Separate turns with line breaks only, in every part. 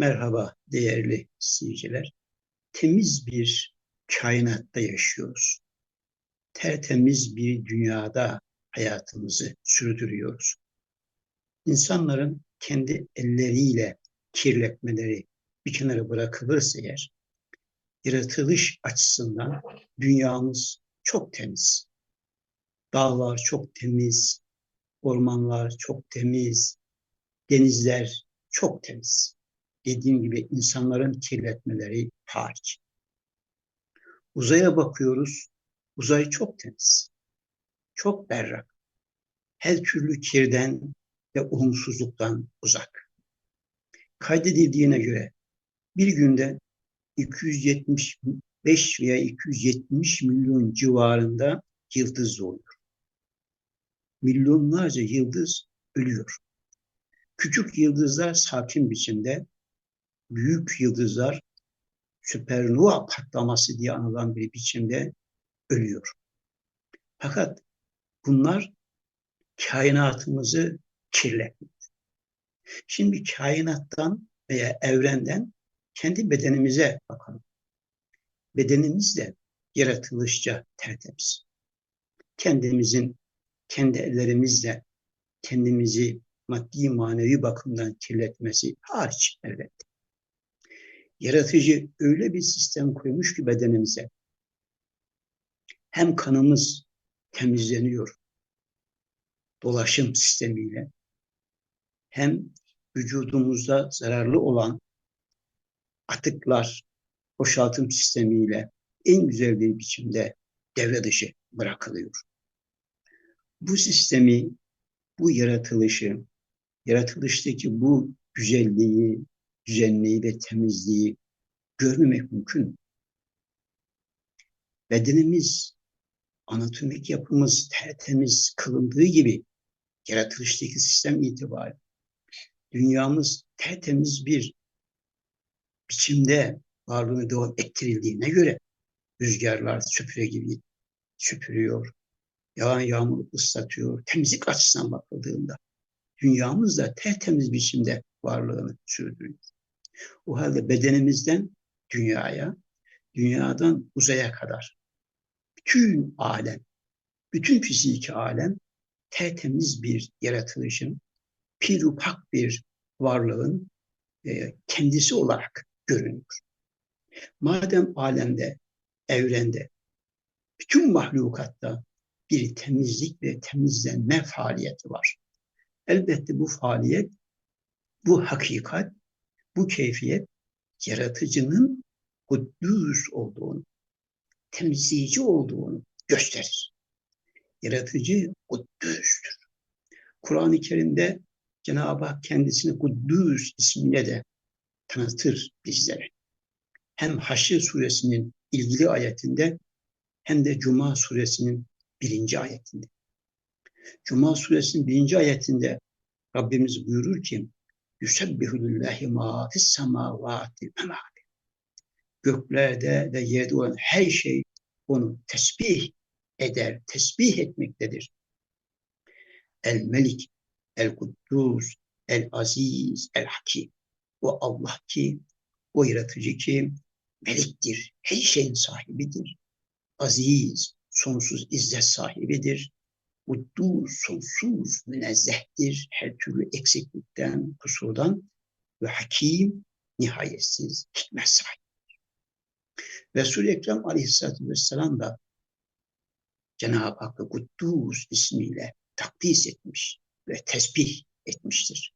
Merhaba değerli izleyiciler. Temiz bir kainatta yaşıyoruz. Tertemiz bir dünyada hayatımızı sürdürüyoruz. İnsanların kendi elleriyle kirletmeleri bir kenara bırakılırsa eğer, yaratılış açısından dünyamız çok temiz. Dağlar çok temiz, ormanlar çok temiz, denizler çok temiz dediğim gibi insanların kirletmeleri hariç. Uzaya bakıyoruz. Uzay çok temiz. Çok berrak. Her türlü kirden ve olumsuzluktan uzak. Kaydedildiğine göre bir günde 275 veya 270 milyon civarında yıldız doğuyor. Milyonlarca yıldız ölüyor. Küçük yıldızlar sakin biçimde büyük yıldızlar süpernova patlaması diye anılan bir biçimde ölüyor. Fakat bunlar kainatımızı kirletmiyor. Şimdi kainattan veya evrenden kendi bedenimize bakalım. Bedenimiz de yaratılışça tertemiz. Kendimizin kendi ellerimizle kendimizi maddi manevi bakımdan kirletmesi hariç elbette. Yaratıcı öyle bir sistem koymuş ki bedenimize. Hem kanımız temizleniyor dolaşım sistemiyle hem vücudumuzda zararlı olan atıklar boşaltım sistemiyle en güzel bir biçimde devre dışı bırakılıyor. Bu sistemi, bu yaratılışı, yaratılıştaki bu güzelliği, düzenliği ve temizliği görmemek mümkün. Bedenimiz, anatomik yapımız tertemiz kılındığı gibi yaratılıştaki sistem itibariyle dünyamız tertemiz bir biçimde varlığını devam ettirildiğine göre rüzgarlar süpüre gibi süpürüyor. Yağan yağmur ıslatıyor. Temizlik açısından bakıldığında dünyamız da tertemiz biçimde varlığını sürdürüyor. O halde bedenimizden dünyaya, dünyadan uzaya kadar bütün alem, bütün fiziki alem tertemiz bir yaratılışın, pirupak bir varlığın e, kendisi olarak görünüyor. Madem alemde, evrende, bütün mahlukatta bir temizlik ve temizlenme faaliyeti var. Elbette bu faaliyet, bu hakikat bu keyfiyet yaratıcının kuddüs olduğunu, temizleyici olduğunu gösterir. Yaratıcı kuddüstür. Kur'an-ı Kerim'de Cenab-ı Hak kendisini Kuddüs ismiyle de tanıtır bizlere. Hem Haşr suresinin ilgili ayetinde hem de Cuma suresinin birinci ayetinde. Cuma suresinin birinci ayetinde Rabbimiz buyurur ki Yüsebbihu lillahi ma fis semavati ve ma Göklerde ve yerde olan her şey onu tesbih eder, tesbih etmektedir. El Melik, El Kuddus, El Aziz, El Hakim. O Allah ki, o yaratıcı ki meliktir, her şeyin sahibidir. Aziz, sonsuz izzet sahibidir. Kuddus sonsuz münezzehtir her türlü eksiklikten, kusurdan ve hakim nihayetsiz hikmet sahibidir. Resul-i Ekrem aleyhissalatü vesselam da Cenab-ı Hakk'ı Kuddus ismiyle takdis etmiş ve tesbih etmiştir.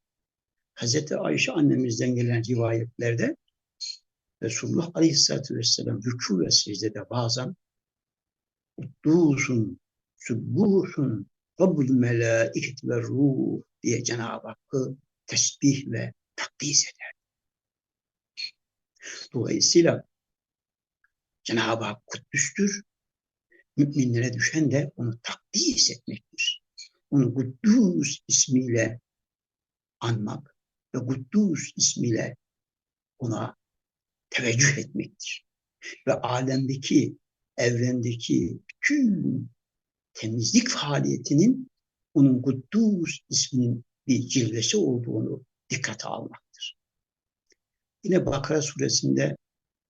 Hazreti Ayşe annemizden gelen rivayetlerde Resulullah Aleyhisselatü Vesselam rükû ve secdede bazen Kuddusun Sübbuhun Rabbul melaiket ve ruh diye Cenab-ı Hakk'ı tesbih ve takdis eder. Dolayısıyla Cenab-ı Hak kuddüstür. Müminlere düşen de onu takdis etmektir. Onu Kuddus ismiyle anmak ve Kuddus ismiyle ona teveccüh etmektir. Ve alemdeki, evrendeki bütün temizlik faaliyetinin onun Kuddus isminin bir cilvesi olduğunu dikkate almaktır. Yine Bakara suresinde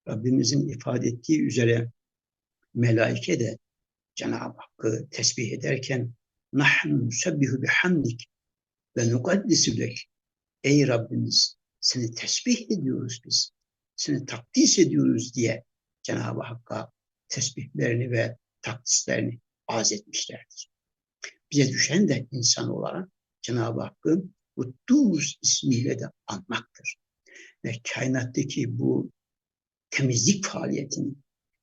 Rabbimizin ifade ettiği üzere melaike de Cenab-ı Hakk'ı tesbih ederken nahnu nusebbihu bihamdik ve nukaddisu lek. Ey Rabbimiz seni tesbih ediyoruz biz. Seni takdis ediyoruz diye Cenab-ı Hakk'a tesbihlerini ve takdislerini arz etmişlerdir. Bize düşen de insan olarak Cenab-ı Hakk'ın Kuddus ismiyle de anmaktır. Ve kainattaki bu temizlik faaliyetini,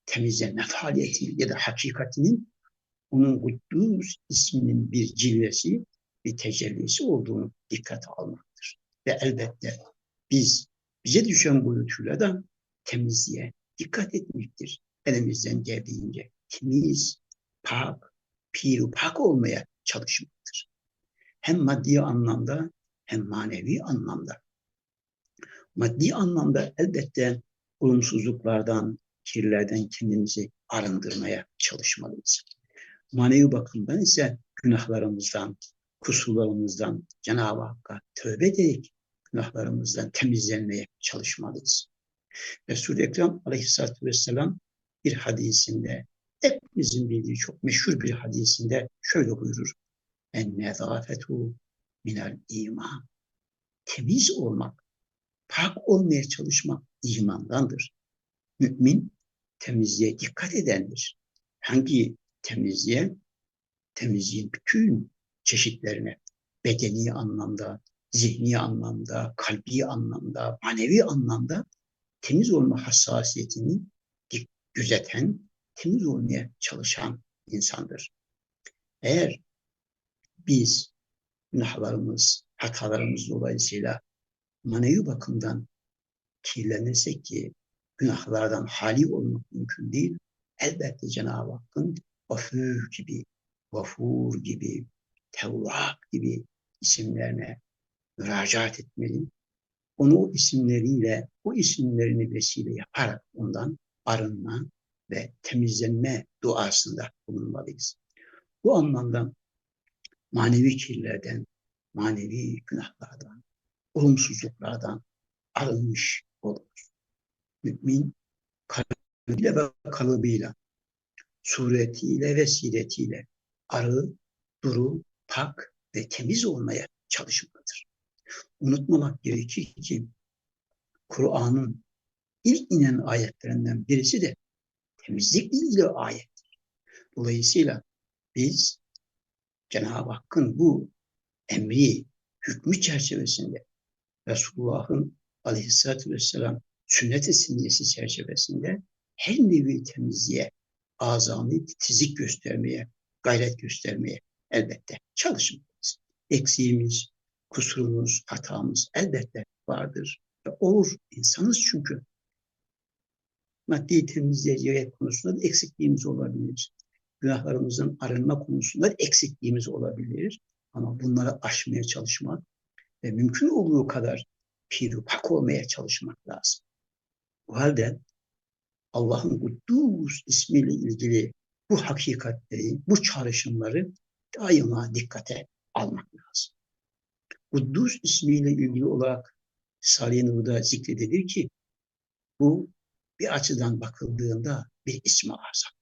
temizleme faaliyetini ya da hakikatinin onun Kuddus isminin bir cilvesi, bir tecellisi olduğunu dikkate almaktır. Ve elbette biz bize düşen boyutuyla da temizliğe dikkat etmektir. Elimizden geldiğince temiz, pak, piru pak olmaya çalışmaktır. Hem maddi anlamda hem manevi anlamda. Maddi anlamda elbette olumsuzluklardan, kirlerden kendimizi arındırmaya çalışmalıyız. Manevi bakımdan ise günahlarımızdan, kusurlarımızdan Cenab-ı Hakk'a tövbe ederek günahlarımızdan temizlenmeye çalışmalıyız. Resul-i Ekrem aleyhissalatü vesselam bir hadisinde, hepimizin bildiği çok meşhur bir hadisinde şöyle buyurur. En nezafetu minel iman. Temiz olmak, pak olmaya çalışmak imandandır. Mümin temizliğe dikkat edendir. Hangi temizliğe? Temizliğin bütün çeşitlerine, bedeni anlamda, zihni anlamda, kalbi anlamda, manevi anlamda temiz olma hassasiyetini gözeten, temiz olmaya çalışan insandır. Eğer biz günahlarımız, hatalarımız dolayısıyla manevi bakımdan kirlenirsek ki günahlardan hali olmak mümkün değil. Elbette Cenab-ı Hakk'ın Gafur gibi, Gafur gibi, Tevvab gibi isimlerine müracaat etmeli. Onu o isimleriyle, o isimlerini vesile yaparak ondan arınma ve temizlenme duasında bulunmalıyız. Bu anlamda manevi kirlerden, manevi günahlardan, olumsuzluklardan arınmış olur. Mümin kalbiyle ve kalıbıyla, suretiyle ve siretiyle arı, duru, pak ve temiz olmaya çalışmalıdır. Unutmamak gerekir ki Kur'an'ın ilk inen ayetlerinden birisi de temizlikle ilgili ayettir. Dolayısıyla biz Cenab-ı Hakk'ın bu emri, hükmü çerçevesinde Resulullah'ın aleyhissalatü vesselam sünnet-i sinniyesi çerçevesinde her nevi temizliğe, azami titizik göstermeye, gayret göstermeye elbette çalışmalıyız. Eksiğimiz, kusurumuz, hatamız elbette vardır. Ve olur. insanız çünkü. Maddi temizliğe konusunda da eksikliğimiz olabilir. Günahlarımızın arınma konusunda da eksikliğimiz olabilir. Ama bunları aşmaya çalışmak ve mümkün olduğu kadar pirupak olmaya çalışmak lazım. O halde Allah'ın Kuddus ismiyle ilgili bu hakikatleri, bu çağrışımları daima dikkate almak lazım. Kuddus ismiyle ilgili olarak Salih Nur'da zikredilir ki bu bir açıdan bakıldığında bir ismi azam.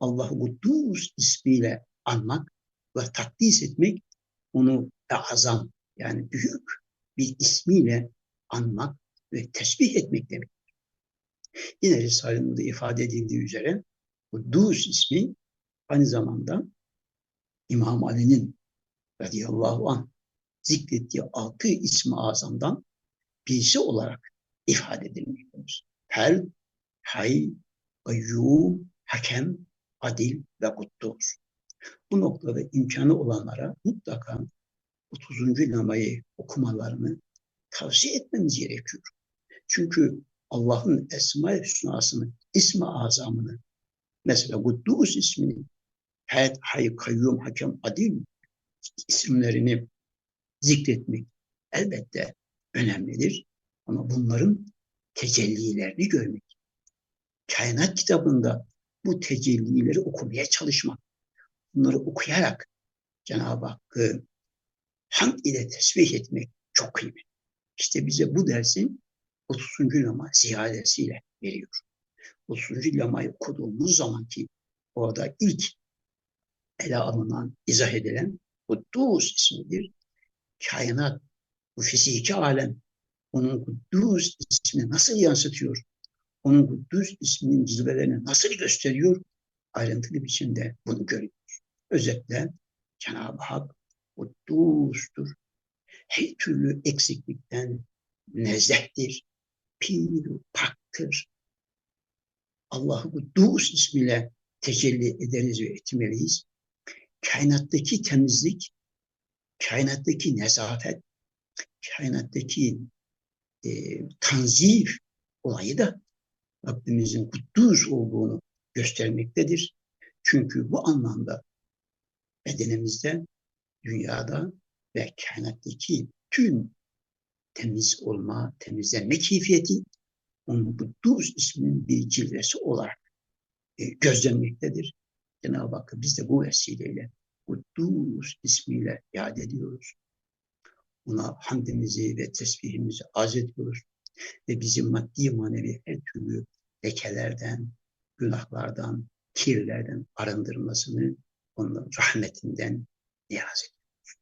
Allah Kuddus ismiyle anmak ve takdis etmek onu azam yani büyük bir ismiyle anmak ve tesbih etmek demek. Yine Risale'nin ifade edildiği üzere Kuddus ismi aynı zamanda İmam Ali'nin radıyallahu anh zikrettiği altı ismi azamdan birisi olarak ifade edilmektedir. Her, hay, gayyum, hakem, adil ve kuttur. Bu noktada imkanı olanlara mutlaka 30. namayı okumalarını tavsiye etmemiz gerekiyor. Çünkü Allah'ın Esma-i Hüsna'sını, ismi azamını, mesela Kuddus ismini, Hayat, Hay, Kayyum, Hakem, Adil isimlerini zikretmek elbette önemlidir. Ama bunların tecellilerini görmek. Kainat kitabında bu tecellileri okumaya çalışmak. Bunları okuyarak Cenab-ı Hakk'ı hamd ile tesbih etmek çok kıymetli. İşte bize bu dersin 30. lema ziyadesiyle veriyor. 30. lemayı okuduğumuz zaman ki orada ilk ele alınan, izah edilen Kuddus ismidir. Kainat, bu fiziki alem onun Kuddus ismini nasıl yansıtıyor? Onun Kuddus isminin cilvelerini nasıl gösteriyor? Ayrıntılı biçimde bunu görüyoruz. Özetle Cenab-ı Hak Kuddus'tur. Her türlü eksiklikten nezzehtir. Pir, paktır. Allah'ı Kuddus ismiyle tecelli ederiz ve etmeliyiz. Kainattaki temizlik, kainattaki nezafet, kainattaki e, tanzif olayı da Rabbimizin kuddus olduğunu göstermektedir. Çünkü bu anlamda bedenimizde, dünyada ve kainattaki tüm temiz olma, temizlenme keyfiyeti onun Kuddus isminin bir cilvesi olarak e, gözlenmektedir. Cenab-ı Hakk'ı biz de bu vesileyle Kuddus ismiyle yad ediyoruz. Ona hamdimizi ve tesbihimizi arz ediyoruz. Ve bizi maddi manevi her türlü lekelerden, günahlardan, kirlerden arındırmasını onun rahmetinden niyaz ediyoruz.